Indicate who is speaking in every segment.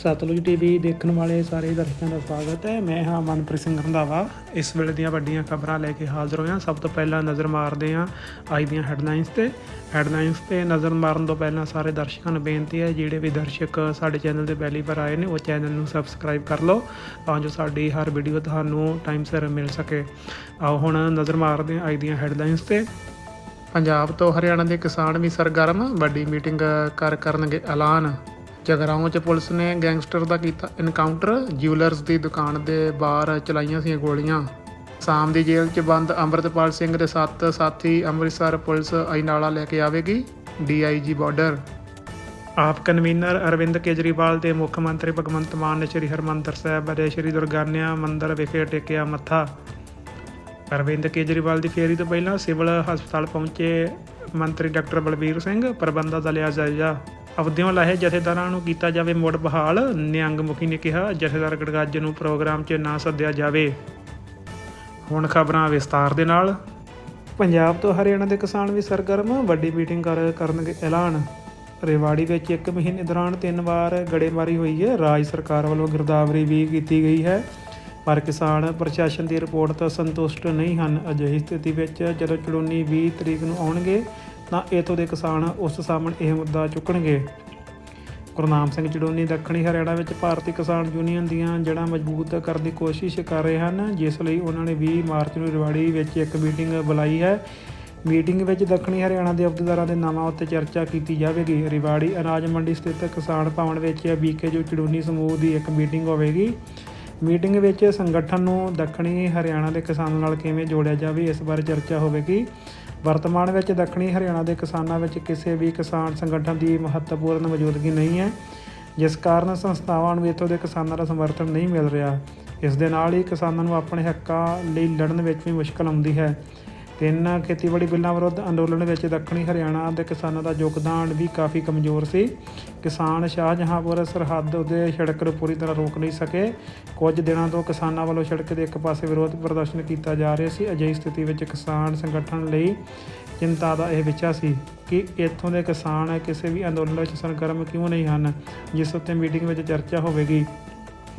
Speaker 1: Sutlej TV ਦੇਖਣ ਵਾਲੇ ਸਾਰੇ ਦਰਸ਼ਕਾਂ ਦਾ ਸਵਾਗਤ ਹੈ। ਮੈਂ ਹਾਂ ਮਨਪ੍ਰੀਤ ਸਿੰਘ ਰੰਧਾਵਾ। ਇਸ ਵੇਲੇ ਦੀਆਂ ਵੱਡੀਆਂ ਖਬਰਾਂ ਲੈ ਕੇ ਹਾਜ਼ਰ ਹੋਇਆ। ਸਭ ਤੋਂ ਪਹਿਲਾਂ ਨਜ਼ਰ ਮਾਰਦੇ ਹਾਂ ਅੱਜ ਦੀਆਂ ਹੈਡਲਾਈਨਸ ਤੇ। ਹੈਡਲਾਈਨਸ ਤੇ ਨਜ਼ਰ ਮਾਰਨ ਤੋਂ ਪਹਿਲਾਂ ਸਾਰੇ ਦਰਸ਼ਕਾਂ ਨੂੰ ਬੇਨਤੀ ਹੈ, ਜਿਹੜੇ ਵੀ ਦਰਸ਼ਕ ਸਾਡੇ ਚੈਨਲ ਤੇ ਪਹਿਲੀ ਵਾਰ ਆਏ ਨੇ, ਉਹ ਚੈਨਲ ਨੂੰ ਸਬਸਕ੍ਰਾਈਬ ਕਰ ਲਓ ਤਾਂ ਜੋ ਸਾਡੀ ਹਰ ਵੀਡੀਓ ਤੁਹਾਨੂੰ ਟਾਈਮ ਸਿਰ ਮਿਲ ਸਕੇ। ਆਓ ਹੁਣ ਨਜ਼ਰ ਮਾਰਦੇ ਹਾਂ ਅੱਜ ਦੀਆਂ ਹੈਡਲਾਈਨਸ ਤੇ। ਪੰਜਾਬ ਤੋਂ ਹਰਿਆਣਾ ਦੇ ਕਿਸਾਨ ਵੀ ਸਰਗਰਮ। ਵੱਡੀ ਮੀਟਿੰਗ ਕਰ ਕਰਨਗੇ ਐਲਾਨ। ਜਗਰਾਓਂ 'ਚ ਪੁਲਿਸ ਨੇ ਗੈਂਗਸਟਰ ਦਾ ਕੀਤਾ ਇਨਕਾਊਂਟਰ ਜਿਊਲਰਸ ਦੀ ਦੁਕਾਨ ਦੇ ਬਾਹਰ ਚਲਾਈਆਂ ਸੀ ਗੋਲੀਆਂ। ਸਾਮ ਦੀ ਜੇਲ੍ਹ 'ਚ ਬੰਦ ਅੰਮ੍ਰਿਤਪਾਲ ਸਿੰਘ ਦੇ ਸੱਤ ਸਾਥੀ ਅੰਮ੍ਰਿਤਸਰ ਪੁਲਿਸ ਅਜਨਾਲਾ ਲੈ ਕੇ ਆਵੇਗੀ। DIG border AAP convener Arvind Kejriwal ਤੇ ਮੁੱਖ ਮੰਤਰੀ ਭਗਵੰਤ ਮਾਨ ਨੇ ਸ੍ਰੀ ਹਰਮੰਦਰ ਸਾਹਿਬ ਅਤੇ ਸ੍ਰੀ ਦੁਰਗਾਨਿਆ ਮੰਦਰ ਵਿਖੇ ਟੇਕਿਆ ਮੱਥਾ। ਅਰਵਿੰਦ ਕੇਜਰੀਵਾਲ ਦੀ ਫੇਰੀ ਤੋਂ ਪਹਿਲਾਂ ਸਿਵਲ ਹਸਪਤਾਲ ਪਹੁੰਚੇ ਮੰਤਰੀ ਡਾਕਟਰ ਬਲਬੀਰ ਸਿੰਘ। ਪ੍ਰਬੰਧਾਂ ਦਾ ਲਿਆ ਜਾਇਜ਼ਾ। ਅਵਧਿਓਂ ਲਾਹੇ ਜਥੇਦਾਰਾਂ ਨੂੰ ਕੀਤਾ ਜਾਵੇ ਮੁੜ ਬਹਾਲ, ਨਿਹੰਗ ਮੁਖੀ ਨੇ ਕਿਹਾ, ਜਥੇਦਾਰ ਗੜਗੱਜ ਨੂੰ ਪ੍ਰੋਗਰਾਮ 'ਚ ਨਾ ਸੱਦਿਆ ਜਾਵੇ। ਹੁਣ ਖਬਰਾਂ ਵਿਸਤਾਰ ਦੇ ਨਾਲ। ਪੰਜਾਬ ਤੋਂ ਹਰਿਆਣਾ ਦੇ ਕਿਸਾਨ ਵੀ ਸਰਗਰਮ, ਵੱਡੀ ਮੀਟਿੰਗ ਕਰ, ਕਰਨਗੇ ਐਲਾਨ। ਰੇਵਾੜੀ ਵਿੱਚ ਇੱਕ ਮਹੀਨੇ ਦੌਰਾਨ ਤਿੰਨ ਵਾਰ ਗੜੇਮਾਰੀ ਹੋਈ ਹੈ। ਰਾਜ ਸਰਕਾਰ ਵੱਲੋਂ ਗਿਰਦਾਵਰੀ ਵੀ ਕੀਤੀ ਗਈ ਹੈ। ਪਰ ਕਿਸਾਨ ਪ੍ਰਸ਼ਾਸਨ ਦੀ ਰਿਪੋਰਟ ਤੋਂ ਸੰਤੁਸ਼ਟ ਨਹੀਂ ਹਨ। ਅਜਿਹੀ ਸਥਿਤੀ ਵਿੱਚ ਜਦੋਂ ਚੜੂਨੀ 20 ਤਰੀਕ ਨੂੰ ਆਉਣਗੇ ਤਾਂ ਇਥੋਂ ਦੇ ਕਿਸਾਨ ਉਸ ਸਾਹਮਣੇ ਇਹ ਮੁੱਦਾ ਚੁੱਕਣਗੇ। ਗੁਰਨਾਮ ਸਿੰਘ ਚੜੂਨੀ ਦੱਖਣੀ ਹਰਿਆਣਾ ਵਿੱਚ ਭਾਰਤੀ ਕਿਸਾਨ ਯੂਨੀਅਨ ਦੀਆਂ ਜੜ੍ਹਾਂ ਮਜ਼ਬੂਤ ਕਰਨ ਦੀ ਕੋਸ਼ਿਸ਼ ਕਰ ਰਹੇ ਹਨ, ਜਿਸ ਲਈ ਉਹਨਾਂ ਨੇ 20 ਮਾਰਚ ਨੂੰ ਰਿਵਾੜੀ ਵਿੱਚ ਇੱਕ ਮੀਟਿੰਗ ਬੁਲਾਈ ਹੈ। ਮੀਟਿੰਗ ਵਿੱਚ ਦੱਖਣੀ ਹਰਿਆਣਾ ਦੇ ਅਹੁਦੇਦਾਰਾਂ ਦੇ ਨਾਵਾਂ ਉੱਤੇ ਚਰਚਾ ਕੀਤੀ ਜਾਵੇਗੀ। ਰਿਵਾੜੀ ਅਨਾਜ ਮੰਡੀ ਸਥਿਤ ਕਿਸਾਨ ਭਵਨ ਵਿੱਚ ਬੀਕੇ ਜੋ ਚੜੂਨੀ ਸਮੂਹ ਦੀ ਇੱਕ ਮੀਟਿੰਗ ਹੋਵੇਗੀ। ਮੀਟਿੰਗ ਵਿੱਚ ਸੰਗਠਨ ਨੂੰ ਦੱਖਣੀ ਹਰਿਆਣਾ ਦੇ ਕਿਸਾਨਾਂ ਨਾਲ ਕਿਵੇਂ ਜੋੜਿਆ ਜਾਵੇ, ਇਸ ਬਾਰੇ ਚਰਚਾ ਹੋਵੇਗੀ। ਵਰਤਮਾਨ ਵਿੱਚ ਦੱਖਣੀ ਹਰਿਆਣਾ ਦੇ ਕਿਸਾਨਾਂ ਵਿੱਚ ਕਿਸੇ ਵੀ ਕਿਸਾਨ ਸੰਗਠਨ ਦੀ ਮਹੱਤਵਪੂਰਨ ਮੌਜੂਦਗੀ ਨਹੀਂ ਹੈ, ਜਿਸ ਕਾਰਨ ਸੰਸਥਾਵਾਂ ਨੂੰ ਇੱਥੋਂ ਦੇ ਕਿਸਾਨਾਂ ਦਾ ਸਮਰਥਨ ਨਹੀਂ ਮਿਲ ਰਿਹਾ। ਇਸ ਦੇ ਨਾਲ ਹੀ ਕਿਸਾਨਾਂ ਨੂੰ ਆਪਣੇ ਹੱਕਾਂ ਲਈ ਲੜਨ ਵਿੱਚ ਵੀ ਮੁਸ਼ਕਲ ਆਉਂਦੀ ਹੈ। ਤਿੰਨ ਖੇਤੀਬਾੜੀ ਬਿੱਲਾਂ ਵਿਰੁੱਧ ਅੰਦੋਲਨ ਵਿੱਚ ਦੱਖਣੀ ਹਰਿਆਣਾ ਦੇ ਕਿਸਾਨਾਂ ਦਾ ਯੋਗਦਾਨ ਵੀ ਕਾਫੀ ਕਮਜ਼ੋਰ ਸੀ। ਕਿਸਾਨ ਸ਼ਾਹਜਹਾਂਪੁਰ ਸਰਹੱਦ ਉਤੇ ਸੜਕ ਨੂੰ ਪੂਰੀ ਤਰ੍ਹਾਂ ਰੋਕ ਨਹੀਂ ਸਕੇ। ਕੁਝ ਦਿਨਾਂ ਤੋਂ ਕਿਸਾਨਾਂ ਵੱਲੋਂ ਸੜਕ ਦੇ ਇੱਕ ਪਾਸੇ ਵਿਰੋਧ ਪ੍ਰਦਰਸ਼ਨ ਕੀਤਾ ਜਾ ਰਿਹਾ ਸੀ। ਅਜਿਹੀ ਸਥਿਤੀ ਵਿੱਚ ਕਿਸਾਨ ਸੰਗਠਨ ਲਈ ਚਿੰਤਾ ਦਾ ਇਹ ਵਿਸ਼ਾ ਸੀ ਕਿ ਇੱਥੋਂ ਦੇ ਕਿਸਾਨ ਕਿਸੇ ਵੀ ਅੰਦੋਲਨ ਵਿੱਚ ਸਰਗਰਮ ਕਿਉਂ ਨਹੀਂ ਹਨ, ਜਿਸ ਉੱਤੇ ਮੀਟਿੰਗ ਵਿੱਚ ਚਰਚਾ ਹੋਵੇਗੀ।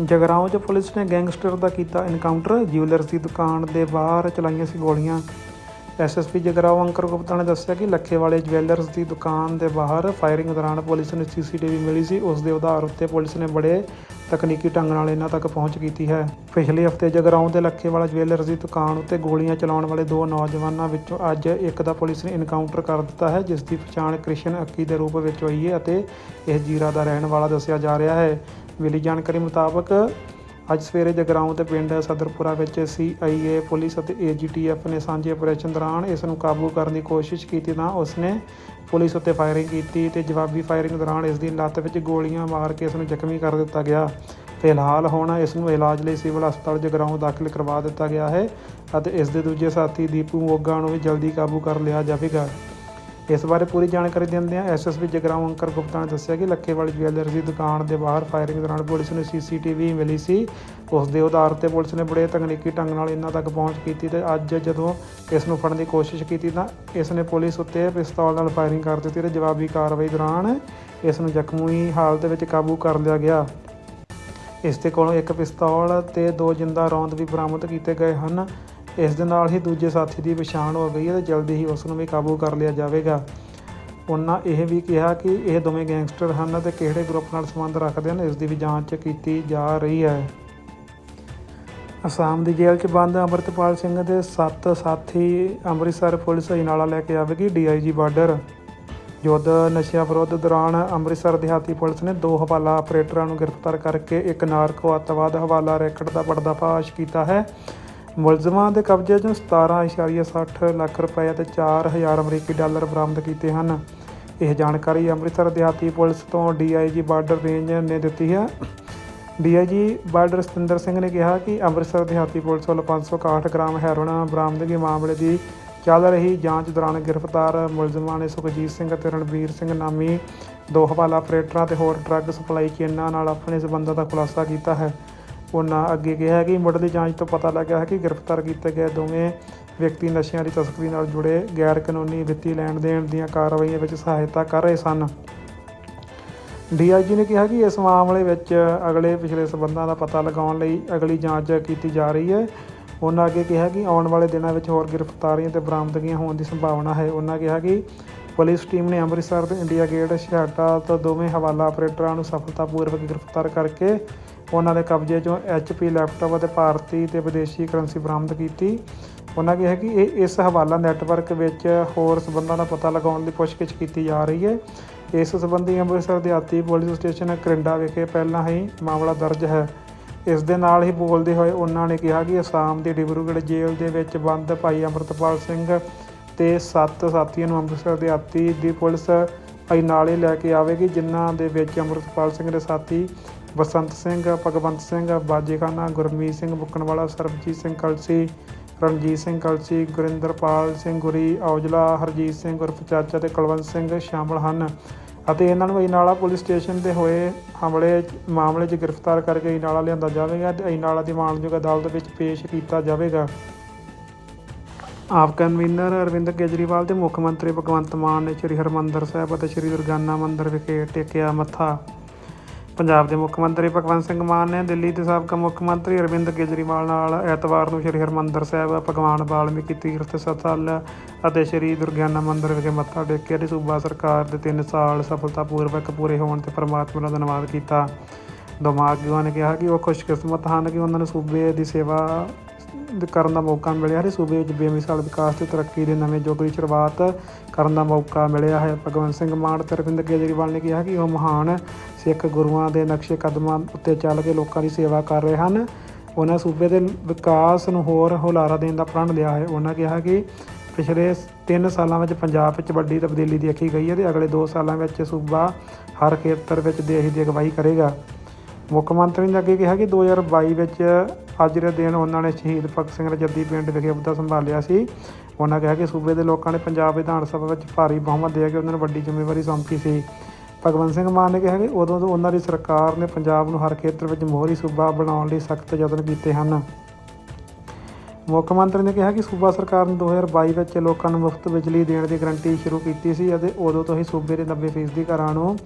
Speaker 1: ਜਗਰਾਓਂ 'ਚ ਪੁਲਿਸ ਨੇ ਗੈਂਗਸਟਰ ਦਾ ਕੀਤਾ ਇਨਕਾਊਂਟਰ ਜਿਊਲਰਸ ਦੀ ਦੁਕਾਨ ਦੇ ਬਾਹਰ ਚਲਾਈਆਂ ਸੀ ਗੋਲੀਆਂ। ਐਸਐਸਪੀ ਜਗਰਾਓ ਅੰਕਰ ਗੁਪਤਾ ਨੇ ਦੱਸਿਆ ਕਿ ਲੱਖੇਵਾਲੇ ਜਵੈਲਰਸ ਦੀ ਦੁਕਾਨ ਦੇ ਬਾਹਰ ਫਾਇਰਿੰਗ ਦੌਰਾਨ ਪੁਲਿਸ ਨੂੰ ਸੀਸੀਟੀਵੀ ਮਿਲੀ ਸੀ। ਉਸ ਦੇ ਆਧਾਰ ਉੱਤੇ ਪੁਲਿਸ ਨੇ ਬੜੇ ਤਕਨੀਕੀ ਢੰਗ ਨਾਲ ਇਹਨਾਂ ਤੱਕ ਪਹੁੰਚ ਕੀਤੀ ਹੈ। ਪਿਛਲੇ ਹਫ਼ਤੇ ਜਗਰਾਉਂ ਦੇ ਲੱਖੇਵਾਲਾ ਜਵੈਲਰਸ ਦੀ ਦੁਕਾਨ ਉੱਤੇ ਗੋਲੀਆਂ ਚਲਾਉਣ ਵਾਲੇ ਦੋ ਨੌਜਵਾਨਾਂ ਵਿੱਚੋਂ ਅੱਜ ਇੱਕ ਦਾ ਪੁਲਿਸ ਨੇ ਇਨਕਾਊਂਟਰ ਕਰ ਦਿੱਤਾ ਹੈ, ਜਿਸ ਦੀ ਪਛਾਣ ਕ੍ਰਿਸ਼ਨ ਅੱਕੀ ਦੇ ਰੂਪ ਵਿੱਚ ਹੋਈ ਹੈ ਅਤੇ ਇਹ ਜੀਰਾ ਦਾ ਰਹਿਣ ਵਾਲਾ ਦੱਸਿਆ ਜਾ ਰਿਹਾ ਹੈ। ਮਿਲੀ ਜਾਣਕਾਰੀ ਮੁਤਾਬਕ ਅੱਜ ਸਵੇਰੇ ਜਗਰਾਉਂ ਤੇ ਪਿੰਡ ਸਦਰਪੁਰਾ ਵਿੱਚ ਸੀਆਈਏ ਪੁਲਿਸ ਅਤੇ ਏਜੀਟੀਐਫ ਨੇ ਸਾਂਝੇ ਆਪਰੇਸ਼ਨ ਦੌਰਾਨ ਇਸ ਨੂੰ ਕਾਬੂ ਕਰਨ ਦੀ ਕੋਸ਼ਿਸ਼ ਕੀਤੀ ਤਾਂ ਉਸਨੇ ਪੁਲਿਸ ਉੱਤੇ ਫਾਇਰਿੰਗ ਕੀਤੀ ਤੇ ਜਵਾਬੀ ਫਾਇਰਿੰਗ ਦੌਰਾਨ ਇਸ ਦੀ ਲੱਤ ਵਿੱਚ ਗੋਲੀਆਂ ਮਾਰ ਕੇ ਇਸ ਨੂੰ ਜ਼ਖਮੀ ਕਰ ਦਿੱਤਾ ਗਿਆ। ਫਿਲਹਾਲ ਹੁਣ ਇਸ ਨੂੰ ਇਲਾਜ ਲਈ ਸਿਵਲ ਹਸਪਤਾਲ ਜਗਰਾਉਂ ਦਾਖਲ ਕਰਵਾ ਦਿੱਤਾ ਗਿਆ ਹੈ ਅਤੇ ਇਸ ਦੇ ਦੂਜੇ ਸਾਥੀ ਦੀਪੂ ਮੋਗਾ ਨੂੰ ਵੀ ਜਲਦੀ ਕਾਬੂ ਕਰ ਲਿਆ ਜਾਵੇਗਾ। ਇਸ ਬਾਰੇ ਪੂਰੀ ਜਾਣਕਾਰੀ ਦਿੰਦਿਆਂ ਐਸਐਸਪੀ ਜਗਰਾਉਂ ਅੰਕਰ ਗੁਪਤਾ ਨੇ ਦੱਸਿਆ ਕਿ ਲੱਖੇਵਾਲੀ ਜਵੈਲਰਸ ਦੀ ਦੁਕਾਨ ਦੇ ਬਾਹਰ ਫਾਇਰਿੰਗ ਦੌਰਾਨ ਪੁਲਿਸ ਨੂੰ ਸੀਸੀਟੀਵੀ ਮਿਲੀ ਸੀ। ਉਸ ਦੇ ਆਧਾਰ ਤੇ ਪੁਲਿਸ ਨੇ ਬੜੇ ਤਕਨੀਕੀ ਢੰਗ ਨਾਲ ਇਹਨਾਂ ਤੱਕ ਪਹੁੰਚ ਕੀਤੀ ਤੇ ਅੱਜ ਜਦੋਂ ਇਸ ਨੂੰ ਫੜਨ ਦੀ ਕੋਸ਼ਿਸ਼ ਕੀਤੀ ਤਾਂ ਇਸ ਨੇ ਪੁਲਿਸ ਉੱਤੇ ਪਿਸਤੌਲ ਨਾਲ ਫਾਇਰਿੰਗ ਕਰ ਦਿੱਤੀ ਤੇ ਜਵਾਬੀ ਕਾਰਵਾਈ ਦੌਰਾਨ ਇਸ ਨੂੰ ਜ਼ਖਮੀ ਹਾਲਤ ਵਿੱਚ ਕਾਬੂ ਕਰ ਲਿਆ ਗਿਆ। ਇਸ ਦੇ ਕੋਲੋਂ ਇੱਕ ਪਿਸਤੌਲ ਤੇ ਦੋ ਜਿੰਦਾ ਰੌਂਦ ਵੀ ਬਰਾਮਦ ਕੀਤੇ ਗਏ ਹਨ। ਇਸ ਦੇ ਨਾਲ ਹੀ ਦੂਜੇ ਸਾਥੀ ਦੀ ਪਛਾਣ ਹੋ ਗਈ ਹੈ ਤੇ ਜਲਦੀ ਹੀ ਉਸ ਨੂੰ ਵੀ ਕਾਬੂ ਕਰ ਲਿਆ ਜਾਵੇਗਾ। ਉਹਨਾਂ ਇਹ ਵੀ ਕਿਹਾ ਕਿ ਇਹ ਦੋਵੇਂ ਗੈਂਗਸਟਰ ਹਨ ਤੇ ਕਿਹੜੇ ਗਰੁੱਪ ਨਾਲ ਸੰਬੰਧ ਰੱਖਦੇ ਹਨ, ਇਸ ਦੀ ਵੀ ਜਾਂਚ ਕੀਤੀ ਜਾ ਰਹੀ ਹੈ। ਅਸਾਮ ਦੀ ਜੇਲ੍ਹ 'ਚ ਬੰਦ ਅੰਮ੍ਰਿਤਪਾਲ ਸਿੰਘ ਦੇ ਸੱਤ ਸਾਥੀ ਅੰਮ੍ਰਿਤਸਰ ਪੁਲਿਸ ਅਜਨਾਲਾ ਲੈ ਕੇ ਆਵੇਗੀ ਡੀਆਈਜੀ ਬਾਰਡਰ। ਯੁੱਧ ਨਸ਼ਿਆਂ ਵਿਰੋਧ ਦੌਰਾਨ ਅੰਮ੍ਰਿਤਸਰ ਦਿਹਾਤੀ ਪੁਲਿਸ ਨੇ ਦੋ ਹਵਾਲਾ ਆਪਰੇਟਰਾਂ ਨੂੰ ਗ੍ਰਿਫਤਾਰ ਕਰਕੇ ਇੱਕ ਨਾਰਕੋ ਅੱਤਵਾਦ ਹਵਾਲਾ ਰੈਕਟ ਦਾ ਪਰਦਾਫਾਸ਼ ਕੀਤਾ ਹੈ। ਮੁਲਜ਼ਮਾਂ ਦੇ ਕਬਜ਼ੇ 'ਚੋਂ 17.60 ਲੱਖ ਰੁਪਏ ਅਤੇ 4000 ਅਮਰੀਕੀ ਡਾਲਰ ਬਰਾਮਦ ਕੀਤੇ ਹਨ। ਇਹ ਜਾਣਕਾਰੀ ਅੰਮ੍ਰਿਤਸਰ ਦਿਹਾਤੀ ਪੁਲਿਸ ਤੋਂ ਡੀਆਈਜੀ ਬਾਰਡਰ ਰੇਂਜ ਨੇ ਦਿੱਤੀ ਹੈ। ਡੀਆਈਜੀ ਬਾਰਡਰ ਸਤਿੰਦਰ ਸਿੰਘ ਨੇ ਕਿਹਾ ਕਿ ਅੰਮ੍ਰਿਤਸਰ ਦਿਹਾਤੀ ਪੁਲਿਸ ਵੱਲੋਂ 561 ਗ੍ਰਾਮ ਹੈਰੋਇਨ ਬਰਾਮਦਗੀ ਮਾਮਲੇ ਦੀ ਚੱਲ ਰਹੀ ਜਾਂਚ ਦੌਰਾਨ ਗ੍ਰਿਫਤਾਰ ਮੁਲਜ਼ਮਾਂ ਨੇ ਸੁਖਜੀਤ ਸਿੰਘ ਅਤੇ ਰਣਬੀਰ ਸਿੰਘ ਨਾਮੀ ਦੋ ਹਵਾਲਾ ਆਪਰੇਟਰਾਂ ਤੇ ਹੋਰ ਡਰੱਗ ਸਪਲਾਈ ਚੇਨਾਂ ਨਾਲ ਆਪਣੇ ਸਬੰਧਾਂ ਦਾ ਖੁਲਾਸਾ ਕੀਤਾ ਹੈ। ਉਹਨਾਂ ਅੱਗੇ ਕਿਹਾ ਕਿ ਮੁੱਢਲੀ ਜਾਂਚ ਤੋਂ ਪਤਾ ਲੱਗਾ ਹੈ ਕਿ ਗ੍ਰਿਫਤਾਰ ਕੀਤੇ ਗਏ ਦੋਵੇਂ ਵਿਅਕਤੀ ਨਸ਼ਿਆਂ ਦੀ ਤਸਕਰੀ ਨਾਲ ਜੁੜੇ ਗੈਰ ਕਾਨੂੰਨੀ ਵਿੱਤੀ ਲੈਣ ਦੇਣ ਦੀਆਂ ਕਾਰਵਾਈਆਂ ਵਿੱਚ ਸਹਾਇਤਾ ਕਰ ਰਹੇ ਸਨ। ਡੀਆਈਜੀ ਨੇ ਕਿਹਾ ਕਿ ਇਸ ਮਾਮਲੇ ਵਿੱਚ ਅਗਲੇ ਪਿਛਲੇ ਸਬੰਧਾਂ ਦਾ ਪਤਾ ਲਗਾਉਣ ਲਈ ਅਗਲੀ ਜਾਂਚ ਕੀਤੀ ਜਾ ਰਹੀ ਹੈ। ਉਹਨਾਂ ਅੱਗੇ ਕਿਹਾ ਕਿ ਆਉਣ ਵਾਲੇ ਦਿਨਾਂ ਵਿੱਚ ਹੋਰ ਗ੍ਰਿਫਤਾਰੀਆਂ ਤੇ ਬਰਾਮਦਗੀਆਂ ਹੋਣ ਦੀ ਸੰਭਾਵਨਾ ਹੈ। ਉਹਨਾਂ ਕਿਹਾ ਕਿ ਪੁਲਿਸ ਟੀਮ ਨੇ ਅੰਮ੍ਰਿਤਸਰ ਤੇ ਇੰਡੀਆ ਗੇਟ ਛਾਟਾ ਤੋਂ ਦੋਵੇਂ ਹਵਾਲਾ ਆਪਰੇਟਰਾਂ ਨੂੰ ਸਫਲਤਾਪੂਰਵਕ ਗ੍ਰਿਫਤਾਰ ਕਰਕੇ ਉਹਨਾਂ ਦੇ ਕਬਜ਼ੇ 'ਚੋਂ ਐਚਪੀ ਲੈਪਟਾਪ ਅਤੇ ਭਾਰਤੀ ਤੇ ਵਿਦੇਸ਼ੀ ਕਰੰਸੀ ਬਰਾਮਦ ਕੀਤੀ। ਉਹਨਾਂ ਕਿਹਾ ਕਿ ਇਹ ਇਸ ਹਵਾਲਾ ਨੈਟਵਰਕ ਵਿੱਚ ਹੋਰ ਸਬੰਧਾਂ ਦਾ ਪਤਾ ਲਗਾਉਣ ਦੀ ਪੁੱਛਗਿੱਛ ਕੀਤੀ ਜਾ ਰਹੀ ਹੈ। ਇਸ ਸੰਬੰਧੀ ਅੰਮ੍ਰਿਤਸਰ ਦਿਹਾਤੀ ਪੁਲਿਸ ਸਟੇਸ਼ਨ ਕਰਿੰਡਾ ਵਿਖੇ ਪਹਿਲਾਂ ਹੀ ਮਾਮਲਾ ਦਰਜ ਹੈ। ਇਸ ਦੇ ਨਾਲ ਹੀ ਬੋਲਦੇ ਹੋਏ ਉਹਨਾਂ ਨੇ ਕਿਹਾ ਕਿ ਅਸਾਮ ਦੀ ਡਿਬਰੂਗੜ੍ਹ ਜੇਲ੍ਹ ਦੇ ਵਿੱਚ ਬੰਦ ਭਾਈ ਅੰਮ੍ਰਿਤਪਾਲ ਸਿੰਘ ਤੇ ਸੱਤ ਸਾਥੀਆਂ ਨੂੰ ਅੰਮ੍ਰਿਤਸਰ ਦਿਹਾਤੀ ਦੀ ਪੁਲਿਸ ਨਾਲੇ ਲੈ ਕੇ ਆਵੇਗੀ, ਜਿਨ੍ਹਾਂ ਦੇ ਵਿੱਚ ਅੰਮ੍ਰਿਤਪਾਲ ਸਿੰਘ ਦੇ ਸਾਥੀ ਬਸੰਤ ਸਿੰਘ, ਭਗਵੰਤ ਸਿੰਘ ਬਾਜੇਖਾਨਾ ਗੁਰਮੀਤ ਸਿੰਘ, ਬੁੱਕਣਵਾਲਾ, ਸਰਬਜੀਤ ਸਿੰਘ ਕਲਸੀ, ਰਣਜੀਤ ਸਿੰਘ ਕਲਸੀ, ਗੁਰਿੰਦਰਪਾਲ ਸਿੰਘ ਗੁਰੀ, ਔਜਲਾ, ਹਰਜੀਤ ਸਿੰਘ ਉਰਫ ਚਾਚਾ ਤੇ ਕੁਲਵੰਤ ਸਿੰਘ ਸ਼ਾਮਲ ਹਨ। ਅਤੇ ਇਹਨਾਂ ਨੂੰ ਇਨਾਲਾ ਪੁਲਿਸ ਸਟੇਸ਼ਨ ਤੇ ਹੋਏ ਹਮਲੇ ਮਾਮਲੇ 'ਚ ਗ੍ਰਿਫਤਾਰ ਕਰਕੇ ਇਨਾਲਾ ਲਿਆਂਦਾ ਜਾਵੇਗਾ ਤੇ ਇਨਾਲਾ ਦੀ ਮਾਣਯੋਗ ਅਦਾਲਤ ਵਿੱਚ ਪੇਸ਼ ਕੀਤਾ ਜਾਵੇਗਾ। ਆਪ ਕਨਵੀਨਰ ਅਰਵਿੰਦ ਕੇਜਰੀਵਾਲ ਤੇ ਮੁੱਖ ਮੰਤਰੀ ਭਗਵੰਤ ਮਾਨ ਨੇ ਸ੍ਰੀ ਹਰਮੰਦਰ ਸਾਹਿਬ ਅਤੇ ਸ੍ਰੀ ਦੁਰਗਾਨਾ ਮੰਦਿਰ ਵਿਖੇ ਟੇਕਿਆ ਮੱਥਾ। ਪੰਜਾਬ ਦੇ ਮੁੱਖ ਮੰਤਰੀ ਭਗਵੰਤ ਸਿੰਘ ਮਾਨ ਨੇ ਦਿੱਲੀ ਦੇ ਸਾਬਕਾ ਮੁੱਖ ਮੰਤਰੀ ਅਰਵਿੰਦ ਕੇਜਰੀਵਾਲ ਨਾਲ ਐਤਵਾਰ ਨੂੰ ਸ੍ਰੀ ਹਰਮੰਦਰ ਸਾਹਿਬ ਭਗਵਾਨ ਵਾਲਮੀਕੀ ਤੀਰਥ ਸਥਲ ਅਤੇ ਸ੍ਰੀ ਦੁਰਗਿਆਨਾ ਮੰਦਿਰ ਵਿਖੇ ਮੱਥਾ ਟੇਕਿਆ ਤੇ ਸੂਬਾ ਸਰਕਾਰ ਦੇ 3 ਸਾਲ ਸਫਲਤਾਪੂਰਵਕ ਪੂਰੇ ਹੋਣ ਤੇ ਪਰਮਾਤਮਾ ਦਾ ਧੰਨਵਾਦ ਕੀਤਾ। ਦੋਵਾਂ ਨੇ ਕਿਹਾ ਕਿ ਉਹ ਖੁਸ਼ਕਿਸਮਤ ਹਨ ਕਿ ਉਹਨਾਂ ਨੂੰ ਸੂਬੇ ਦੀ ਸੇਵਾ ਕਰਨ ਦਾ ਮੌਕਾ ਮਿਲਿਆ ਹੈ। ਸੂਬੇ ਵਿੱਚ ਬੇਮਿਸਾਲ ਵਿਕਾਸ ਤੇ ਤਰੱਕੀ ਦੇ ਨਵੇਂ ਯੁੱਗ ਦੀ ਸ਼ੁਰੂਆਤ ਕਰਨ ਦਾ ਮੌਕਾ ਮਿਲਿਆ ਹੈ। ਭਗਵੰਤ ਸਿੰਘ ਮਾਨ ਤੇ ਅਰਵਿੰਦ ਕੇਜਰੀਵਾਲ ਨੇ ਕਿਹਾ ਕਿ ਉਹ ਮਹਾਨ ਸਿੱਖ ਗੁਰੂਆਂ ਦੇ ਨਕਸ਼ੇ ਕਦਮਾਂ ਉੱਤੇ ਚੱਲ ਕੇ ਲੋਕਾਂ ਦੀ ਸੇਵਾ ਕਰ ਰਹੇ ਹਨ। ਉਹਨਾਂ ਸੂਬੇ ਦੇ ਵਿਕਾਸ ਨੂੰ ਹੋਰ ਹੁਲਾਰਾ ਦੇਣ ਦਾ ਪ੍ਰਣ ਲਿਆ ਹੈ। ਉਹਨਾਂ ਕਿਹਾ ਕਿ ਪਿਛਲੇ 3 ਸਾਲਾਂ ਵਿੱਚ ਪੰਜਾਬ ਵਿੱਚ ਵੱਡੀ ਤਬਦੀਲੀ ਦੇਖੀ ਗਈ ਹੈ ਤੇ ਅਗਲੇ 2 ਸਾਲਾਂ ਵਿੱਚ ਸੂਬਾ ਹਰ ਖੇਤਰ ਵਿੱਚ ਦੇਸ਼ ਦੀ ਅਗਵਾਈ ਕਰੇਗਾ। ਮੁੱਖ ਮੰਤਰੀ ਨੇ ਅੱਗੇ ਕਿਹਾ ਕਿ 2022 ਵਿੱਚ ਅੱਜ ਦੇ ਦਿਨ ਉਹਨਾਂ ਨੇ ਸ਼ਹੀਦ ਭਗਤ ਸਿੰਘ ਰਜੱਦੀ ਪਿੰਡ ਵਿਖੇ ਅਹੁਦਾ ਸੰਭਾਲਿਆ ਸੀ। ਉਹਨਾਂ ਕਿਹਾ ਕਿ ਸੂਬੇ ਦੇ ਲੋਕਾਂ ਨੇ ਪੰਜਾਬ ਵਿਧਾਨ ਸਭਾ ਵਿੱਚ ਭਾਰੀ ਬਹੁਮਤ ਦੇ ਕੇ ਉਹਨਾਂ ਨੂੰ ਵੱਡੀ ਜ਼ਿੰਮੇਵਾਰੀ ਸੌਂਪੀ ਸੀ। ਭਗਵੰਤ ਸਿੰਘ ਮਾਨ ਨੇ ਕਿਹਾ ਕਿ ਉਦੋਂ ਤੋਂ ਉਹਨਾਂ ਦੀ ਸਰਕਾਰ ਨੇ ਪੰਜਾਬ ਨੂੰ ਹਰ ਖੇਤਰ ਵਿੱਚ ਮੋਹਰੀ ਸੂਬਾ ਬਣਾਉਣ ਲਈ ਸਖਤ ਯਤਨ ਕੀਤੇ ਹਨ। ਮੁੱਖ ਮੰਤਰੀ ਨੇ ਕਿਹਾ ਕਿ ਸੂਬਾ ਸਰਕਾਰ ਨੇ 2022 ਵਿੱਚ ਲੋਕਾਂ ਨੂੰ ਮੁਫਤ ਬਿਜਲੀ ਦੇਣ ਦੀ ਗਰੰਟੀ ਸ਼ੁਰੂ ਕੀਤੀ ਸੀ ਅਤੇ ਉਦੋਂ ਤੋਂ ਹੀ ਸੂਬੇ ਦੇ 90% ਘਰਾਂ ਨੂੰ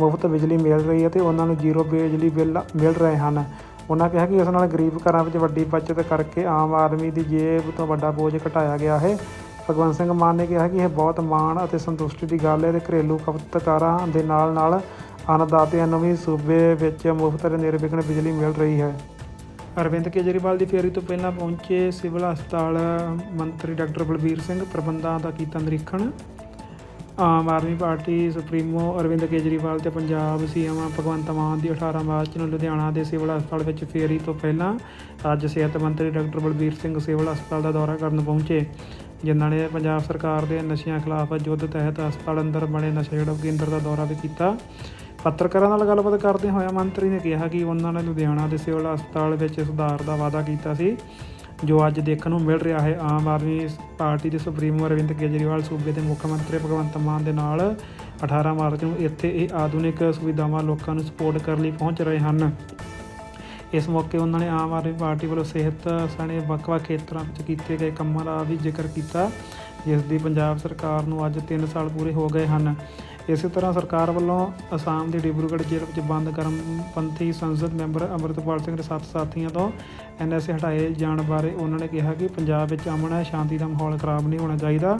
Speaker 1: ਮੁਫਤ ਬਿਜਲੀ ਮਿਲ ਰਹੀ ਹੈ ਤੇ ਉਹਨਾਂ ਨੂੰ ਜ਼ੀਰੋ ਬਿਜਲੀ ਬਿੱਲ ਮਿਲ ਰਹੇ ਹਨ। ਉਹਨਾਂ ਕਿਹਾ ਕਿ ਇਸ ਨਾਲ ਗਰੀਬ ਘਰਾਂ ਵਿੱਚ ਵੱਡੀ ਬਚਤ ਕਰਕੇ ਆਮ ਆਦਮੀ ਦੀ ਜੇਬ ਤੋਂ ਵੱਡਾ ਬੋਝ ਘਟਾਇਆ ਗਿਆ ਹੈ। ਭਗਵੰਤ ਸਿੰਘ ਮਾਨ ਨੇ ਕਿਹਾ ਕਿ ਇਹ ਬਹੁਤ ਮਾਣ ਅਤੇ ਸੰਤੁਸ਼ਟੀ ਦੀ ਗੱਲ ਹੈ ਤੇ ਘਰੇਲੂ ਖਪਤਕਾਰਾਂ ਦੇ ਨਾਲ ਨਾਲ ਅੰਨਦਾਤਿਆਂ ਨੂੰ ਵੀ ਸੂਬੇ ਵਿੱਚ ਮੁਫਤ ਅਤੇ ਨਿਰਵਿਘਨ ਬਿਜਲੀ ਮਿਲ ਰਹੀ ਹੈ। ਅਰਵਿੰਦ ਕੇਜਰੀਵਾਲ ਦੀ ਫੇਰੀ ਤੋਂ ਪਹਿਲਾਂ ਪਹੁੰਚੇ ਸਿਵਲ ਹਸਪਤਾਲ ਮੰਤਰੀ ਡਾਕਟਰ ਬਲਬੀਰ ਸਿੰਘ, ਪ੍ਰਬੰਧਾਂ ਦਾ ਕੀਤਾ ਨਿਰੀਖਣ। ਆਮ ਆਦਮੀ ਪਾਰਟੀ ਸੁਪਰੀਮੋ ਅਰਵਿੰਦ ਕੇਜਰੀਵਾਲ ਤੇ ਪੰਜਾਬ ਸੀਐਮ ਭਗਵੰਤ ਮਾਨ ਦੀ 18 ਮਾਰਚ ਨੂੰ ਲੁਧਿਆਣਾ ਦੇ ਸਿਵਲ ਹਸਪਤਾਲ ਵਿੱਚ ਫੇਰੀ ਤੋਂ ਪਹਿਲਾਂ ਅੱਜ ਸਿਹਤ ਮੰਤਰੀ ਡਾਕਟਰ ਬਲਬੀਰ ਸਿੰਘ ਸਿਵਲ ਹਸਪਤਾਲ ਦਾ ਦੌਰਾ ਕਰਨ ਪਹੁੰਚੇ, ਜਿਨ੍ਹਾਂ ਨੇ ਪੰਜਾਬ ਸਰਕਾਰ ਦੇ ਨਸ਼ਿਆਂ ਖਿਲਾਫ ਯੁੱਧ ਤਹਿਤ ਹਸਪਤਾਲ ਅੰਦਰ ਬਣੇ ਨਸ਼ਾ ਛੁਡਾਊ ਕੇਂਦਰ ਦਾ ਦੌਰਾ ਵੀ ਕੀਤਾ। ਪੱਤਰਕਾਰਾਂ ਨਾਲ ਗੱਲਬਾਤ ਕਰਦੇ ਹੋਇਆ ਮੰਤਰੀ ਨੇ ਕਿਹਾ ਕਿ ਉਹਨਾਂ ਨੇ ਲੁਧਿਆਣਾ ਦੇ ਸਿਵਲ ਹਸਪਤਾਲ ਵਿੱਚ ਸੁਧਾਰ ਦਾ ਵਾਅਦਾ ਕੀਤਾ ਸੀ, ਜੋ ਅੱਜ ਦੇਖਣ ਨੂੰ ਮਿਲ ਰਿਹਾ ਹੈ। ਆਮ ਆਦਮੀ ਪਾਰਟੀ ਦੇ ਸੁਪਰੀਮੋ ਅਰਵਿੰਦ ਕੇਜਰੀਵਾਲ ਸੂਬੇ ਦੇ ਮੁੱਖ ਮੰਤਰੀ ਭਗਵੰਤ ਮਾਨ ਦੇ ਨਾਲ 18 ਮਾਰਚ ਨੂੰ ਇੱਥੇ ਇਹ ਆਧੁਨਿਕ ਸੁਵਿਧਾਵਾਂ ਲੋਕਾਂ ਨੂੰ ਸਪੋਰਟ ਕਰਨ ਲਈ ਪਹੁੰਚ ਰਹੇ ਹਨ। ਇਸ ਮੌਕੇ ਉਹਨਾਂ ਨੇ ਆਮ ਆਦਮੀ ਪਾਰਟੀ ਵੱਲੋਂ ਸਿਹਤ ਸਣੇ ਵੱਖ-ਵੱਖ ਖੇਤਰਾਂ ਵਿੱਚ ਕੀਤੇ ਗਏ ਕੰਮਾਂ ਦਾ ਵੀ ਜ਼ਿਕਰ ਕੀਤਾ, ਜਿਸ ਦੀ ਪੰਜਾਬ ਸਰਕਾਰ ਨੂੰ ਅੱਜ 3 ਸਾਲ ਪੂਰੇ ਹੋ ਗਏ ਹਨ। ਇਸੇ ਤਰ੍ਹਾਂ ਸਰਕਾਰ ਵੱਲੋਂ ਅਸਾਮ ਦੀ ਡਿਬਰੂਗੜ੍ਹ ਜੇਲ੍ਹ ਵਿੱਚ ਬੰਦ ਕਰਮ ਪੰਥੀ ਸੰਸਦ ਮੈਂਬਰ ਅੰਮ੍ਰਿਤਪਾਲ ਸਿੰਘ ਦੇ ਸੱਤ ਸਾਥੀਆਂ ਤੋਂ ਐਨਐਸਏ ਹਟਾਏ ਜਾਣ ਬਾਰੇ ਉਹਨਾਂ ਨੇ ਕਿਹਾ ਕਿ ਪੰਜਾਬ ਵਿੱਚ ਅਮਨ ਹੈ, ਸ਼ਾਂਤੀ ਦਾ ਮਾਹੌਲ ਖਰਾਬ ਨਹੀਂ ਹੋਣਾ ਚਾਹੀਦਾ।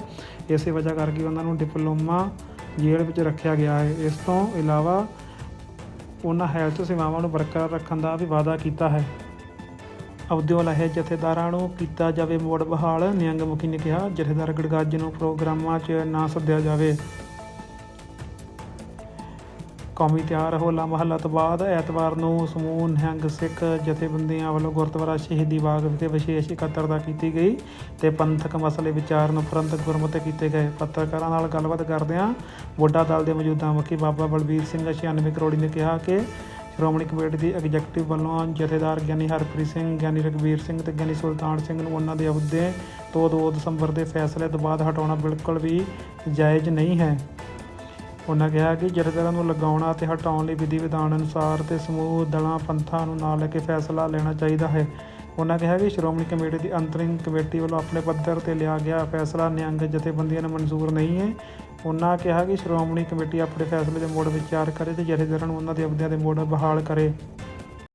Speaker 1: ਇਸੇ ਵਜ੍ਹਾ ਕਰਕੇ ਉਹਨਾਂ ਨੂੰ ਡਿਪਲੋਮਾ ਜੇਲ੍ਹ ਵਿੱਚ ਰੱਖਿਆ ਗਿਆ ਹੈ। ਇਸ ਤੋਂ ਇਲਾਵਾ ਉਹਨਾਂ ਹੈਲਥ ਸੇਵਾਵਾਂ ਨੂੰ ਬਰਕਰਾਰ ਰੱਖਣ ਦਾ ਵੀ ਵਾਅਦਾ ਕੀਤਾ ਹੈ। ਅਬਦੁਲ ਲਹੇ ਜਥੇਦਾਰਾਂ ਨੂੰ ਕੀਤਾ ਜਾਵੇ ਮੋੜ ਬਹਾਲ, ਨਿਹੰਗ ਮੁਖੀ ਨੇ ਕਿਹਾ, ਜਥੇਦਾਰ ਗੜਗਾਜ ਨੂੰ ਪ੍ਰੋਗਰਾਮਾਂ 'ਚ ਨਾ ਸੱਦਿਆ ਜਾਵੇ। ਕੌਮੀ ਤਿਆਰ ਹੋਲਾ ਮਹੱਲਾ ਤੋਂ ਬਾਅਦ ਐਤਵਾਰ ਨੂੰ ਸਮੂਹ ਨਿਹੰਗ ਸਿੱਖ ਜਥੇਬੰਦੀਆਂ ਵੱਲੋਂ ਗੁਰਦੁਆਰਾ ਸ਼ਹੀਦੀ ਬਾਗ ਵਿਖੇ ਵਿਸ਼ੇਸ਼ ਇਕੱਤਰਤਾ ਕੀਤੀ ਗਈ ਤੇ ਪੰਥਕ ਮਸਲੇ ਵਿਚਾਰਨ ਉਪਰੰਤ ਗੁਰਮਤਿ ਕੀਤੇ ਗਏ। ਪੱਤਰਕਾਰਾਂ ਨਾਲ ਗੱਲਬਾਤ ਕਰਦਿਆਂ ਬੁੱਢਾ ਦਲ ਦੇ ਮੌਜੂਦਾ ਮੁਖੀ ਬਾਬਾ ਬਲਬੀਰ ਸਿੰਘ 96 ਕਰੋੜੀ ਨੇ ਕਿਹਾ ਕਿ ਸ਼੍ਰੋਮਣੀ ਕਮੇਟੀ ਦੀ ਐਗਜ਼ੈਕਟਿਵ ਵੱਲੋਂ ਜਥੇਦਾਰ ਗਿਆਨੀ ਹਰਪ੍ਰੀਤ ਸਿੰਘ, ਗਿਆਨੀ ਰਘਬੀਰ ਸਿੰਘ ਤੇ ਗਿਆਨੀ ਸੁਲਤਾਨ ਸਿੰਘ ਨੂੰ ਉਹਨਾਂ ਦੇ ਅਹੁਦੇ ਤੋਂ 2 ਦਸੰਬਰ ਦੇ ਫੈਸਲੇ ਤੋਂ ਬਾਅਦ ਹਟਾਉਣਾ ਬਿਲਕੁਲ ਵੀ ਜਾਇਜ਼ ਨਹੀਂ ਹੈ। ਉਹਨਾਂ ਕਿਹਾ ਕਿ ਜਥੇਦਾਰਾਂ ਨੂੰ ਲਗਾਉਣਾ ਅਤੇ ਹਟਾਉਣ ਲਈ ਵਿਧੀ ਵਿਧਾਨ ਅਨੁਸਾਰ ਤੇ ਸਮੂਹ ਦਲਾਂ ਪੰਥਾਂ ਨੂੰ ਨਾਲ ਲੈ ਕੇ ਫੈਸਲਾ ਲੈਣਾ ਚਾਹੀਦਾ ਹੈ। ਉਹਨਾਂ ਕਿਹਾ ਕਿ ਸ਼੍ਰੋਮਣੀ ਕਮੇਟੀ ਦੀ ਅੰਤਰਿੰਗ ਕਮੇਟੀ ਵੱਲੋਂ ਆਪਣੇ ਪੱਧਰ ਤੇ ਲਿਆ ਗਿਆ ਫੈਸਲਾ ਨਿਹੰਗ ਜਥੇਬੰਦੀਆਂ ਨੂੰ ਮਨਜ਼ੂਰ ਨਹੀਂ ਹੈ। ਉਹਨਾਂ ਕਿਹਾ ਕਿ ਸ਼੍ਰੋਮਣੀ ਕਮੇਟੀ ਆਪਣੇ ਫੈਸਲੇ ਦੇ ਮੋੜ ਵਿਚਾਰ ਕਰੇ ਤੇ ਜਥੇਦਾਰਾਂ ਨੂੰ ਉਹਨਾਂ ਦੇ ਅਹੁਦਿਆਂ ਦੇ ਮੋੜ ਬਹਾਲ ਕਰੇ।